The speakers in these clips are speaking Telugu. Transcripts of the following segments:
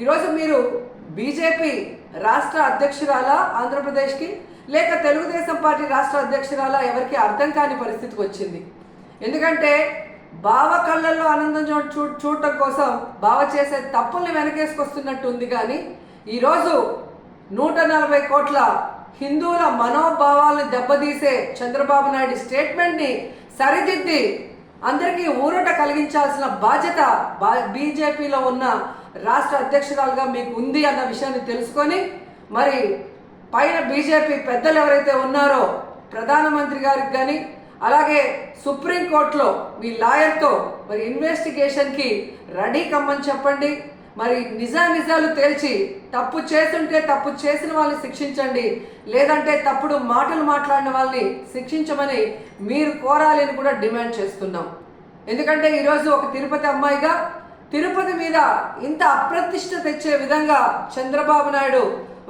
ఈరోజు మీరు బీజేపీ రాష్ట్ర అధ్యక్షురాలా ఆంధ్రప్రదేశ్కి లేక తెలుగుదేశం పార్టీ రాష్ట్ర అధ్యక్షురాలా ఎవరికి అర్థం కాని పరిస్థితికి వచ్చింది. ఎందుకంటే బావ కళ్ళల్లో ఆనందం చూ చూ- చూడటం కోసం బావ చేసే తప్పుల్ని వెనకేసుకొస్తున్నట్టు ఉంది కానీ ఈరోజు నూట నలభై కోట్ల హిందువుల మనోభావాలను దెబ్బతీసే చంద్రబాబు నాయుడు స్టేట్మెంట్ని సరిదిద్ది అందరికీ ఊరట కలిగించాల్సిన బాధ్యత బా- బీజేపీలో ఉన్న రాష్ట్ర అధ్యక్షురాలుగా మీకు ఉంది అన్న విషయాన్ని తెలుసుకొని మరి పైన బీజేపీ పెద్దలు ఎవరైతే ఉన్నారో ప్రధానమంత్రి గారికి కానీ అలాగే సుప్రీంకోర్టులో మీ లాయర్తో మరి ఇన్వెస్టిగేషన్కి రెడీ కమ్మని చెప్పండి. మరి నిజా నిజాలు తేల్చి తప్పు చేస్తుంటే తప్పు చేసిన వాళ్ళని శిక్షించండి. లేదంటే తప్పుడు మాటలు మాట్లాడిన వాళ్ళని శిక్షించమని మీరు కోరాలి అని కూడా డిమాండ్ చేస్తున్నాం. ఎందుకంటే ఈరోజు ఒక తిరుపతి అమ్మాయిగా తిరుపతి మీద ఇంత అప్రతిష్ట తెచ్చే విధంగా చంద్రబాబు నాయుడు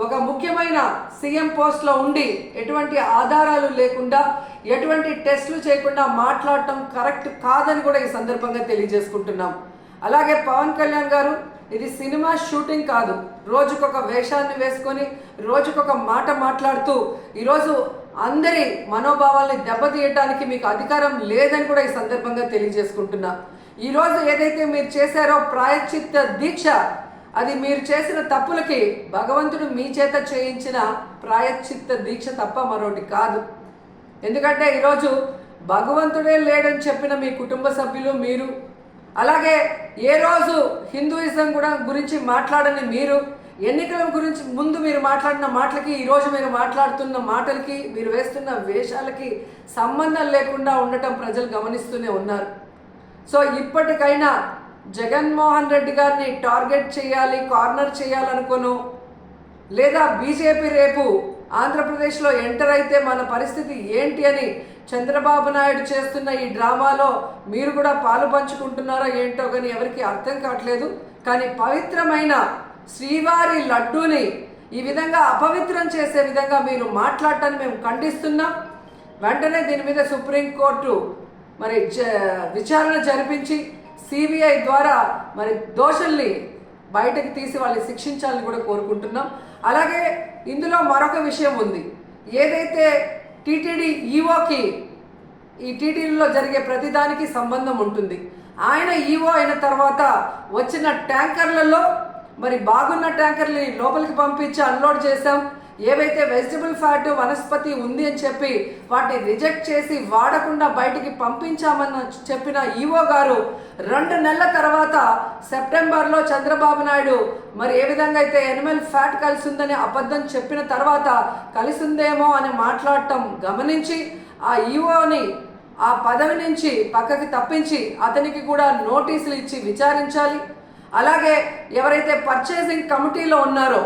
ఒక ముఖ్యమైన సీఎం పోస్ట్లో ఉండి ఎటువంటి ఆధారాలు లేకుండా ఎటువంటి టెస్టులు చేయకుండా మాట్లాడటం కరెక్ట్ కాదని కూడా ఈ సందర్భంగా తెలియజేసుకుంటున్నాం. అలాగే పవన్ కళ్యాణ్ గారు ఇది సినిమా షూటింగ్ కాదు. రోజుకొక వేషాన్ని వేసుకొని రోజుకొక మాట మాట్లాడుతూ ఈరోజు అందరి మనోభావాల్ని దెబ్బతీయటానికి మీకు అధికారం లేదని కూడా ఈ సందర్భంగా తెలియజేసుకుంటున్నా. ఈరోజు ఏదైతే మీరు చేశారో ప్రాయశ్చిత్త దీక్ష అది మీరు చేసిన తప్పులకి భగవంతుడు మీ చేత చేయించిన ప్రాయశ్చిత్త దీక్ష తప్ప మరొకటి కాదు. ఎందుకంటే ఈరోజు భగవంతుడే లేడని చెప్పిన మీ కుటుంబ సభ్యులు మీరు అలాగే ఏ రోజు హిందూయిజం కూడా గురించి మాట్లాడని మీరు ఎన్నికల గురించి ముందు మీరు మాట్లాడిన మాటలకి ఈరోజు మీరు మాట్లాడుతున్న మాటలకి మీరు వేస్తున్న వేషాలకి సంబంధం లేకుండా ఉండటం ప్రజలు గమనిస్తూనే ఉన్నారు. సో ఇప్పటికైనా జగన్మోహన్ రెడ్డి గారిని టార్గెట్ చేయాలి కార్నర్ చేయాలనుకోను. లేదా బీజేపీ రేపు ఆంధ్రప్రదేశ్లో ఎంటర్ అయితే మన పరిస్థితి ఏంటి అని చంద్రబాబు నాయుడు చేస్తున్న ఈ డ్రామాలో మీరు కూడా పాలు పంచుకుంటున్నారో ఏంటో కానీ ఎవరికి అర్థం కావట్లేదు. కానీ పవిత్రమైన శ్రీవారి లడ్డూని ఈ విధంగా అపవిత్రం చేసే విధంగా మీరు మాట్లాడటాన్ని మేము ఖండిస్తున్నాం. వెంటనే దీని మీద సుప్రీంకోర్టు మరి జ- విచారణ జరిపించి సిబిఐ ద్వారా మరి దోషుల్ని బయటకు తీసి వాళ్ళని శిక్షించాలని కూడా కోరుకుంటున్నాం. అలాగే ఇందులో మరొక విషయం ఉంది. ఏదైతే టీటీడీ ఈఓకి ఈ టీటీడీలో జరిగే ప్రతిదానికి సంబంధం ఉంటుంది. ఆయన ఈఓ అయిన తర్వాత వచ్చిన ట్యాంకర్లలో మరి బాగున్న ట్యాంకర్ని లోపలికి పంపించి అన్లోడ్ చేశాం. ఏవైతే వెజిటబుల్ ఫ్యాట్ వనస్పతి ఉంది అని చెప్పి వాటిని రిజెక్ట్ చేసి వాడకుండా బయటికి పంపించామని చెప్పిన ఈఓ గారు రెండు నెలల తర్వాత సెప్టెంబర్లో చంద్రబాబు నాయుడు మరి ఏ విధంగా అయితే ఎనిమల్ ఫ్యాట్ కలిసిందని అబద్ధం చెప్పిన తర్వాత కలిసి ఉందేమో అని మాట్లాడటం గమనించి ఆ ఈవోని ఆ పదవి నుంచి పక్కకి తప్పించి అతనికి కూడా నోటీసులు ఇచ్చి విచారించాలి. అలాగే ఎవరైతే పర్చేసింగ్ కమిటీలో ఉన్నారో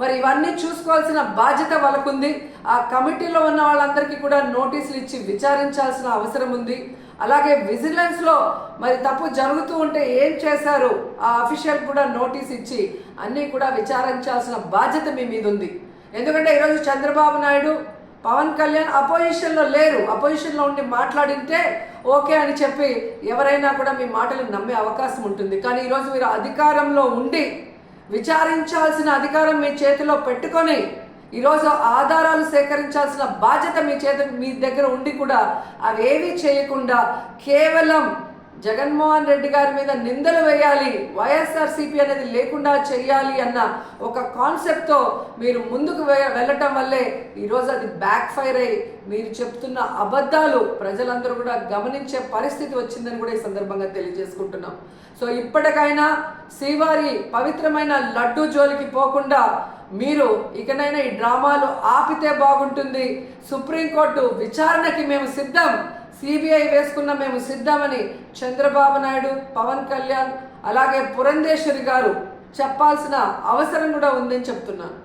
మరి ఇవన్నీ చూసుకోవాల్సిన బాధ్యత వాళ్ళకుంది. ఆ కమిటీలో ఉన్న వాళ్ళందరికీ కూడా నోటీసులు ఇచ్చి విచారించాల్సిన అవసరం ఉంది. అలాగే విజిలెన్స్లో మరి తప్పు జరుగుతూ ఉంటే ఏం చేశారు? ఆ అఫీషియల్ కూడా నోటీస్ ఇచ్చి అన్నీ కూడా విచారించాల్సిన బాధ్యత మీ మీద ఉంది ఎందుకంటే ఈరోజు చంద్రబాబు నాయుడు పవన్ కళ్యాణ్ అపోజిషన్లో లేరు. అపోజిషన్లో ఉండి మాట్లాడింటే ఓకే అని చెప్పి ఎవరైనా కూడా మీ మాటలు నమ్మే అవకాశం ఉంటుంది. కానీ ఈరోజు మీరు అధికారంలో ఉండి విచారించాల్సిన అధికారం మీ చేతిలో పెట్టుకొని ఈరోజు ఆధారాలు సేకరించాల్సిన బాధ్యత మీ చేత మీ దగ్గర ఉండి కూడా అవేవి చేయకుండా కేవలం జగన్మోహన్ రెడ్డి గారి మీద నిందలు వేయాలి వైఎస్ఆర్సీపీ అనేది లేకుండా చేయాలి అన్న ఒక కాన్సెప్ట్తో మీరు ముందుకు వె- వెళ్ళటం వల్లే ఈరోజు అది బ్యాక్ ఫైర్ అయ్యి మీరు చెప్తున్న అబద్ధాలు ప్రజలందరూ కూడా గమనించే పరిస్థితి వచ్చిందని కూడా ఈ సందర్భంగా తెలియజేసుకుంటున్నాం. సో ఇప్పటికైనా శ్రీవారి పవిత్రమైన లడ్డు జోలికి పోకుండా మీరు ఇకనైనా ఈ డ్రామాలు ఆపితే బాగుంటుంది. సుప్రీంకోర్టు విచారణకి మేము సిద్ధం. సిబిఐ వేసుకున్న మేము సిద్ధమని చంద్రబాబు నాయుడు పవన్ కళ్యాణ్ అలాగే పురంధేశ్వరి గారు చెప్పాల్సిన అవసరం కూడా ఉందని చెప్తున్నాను.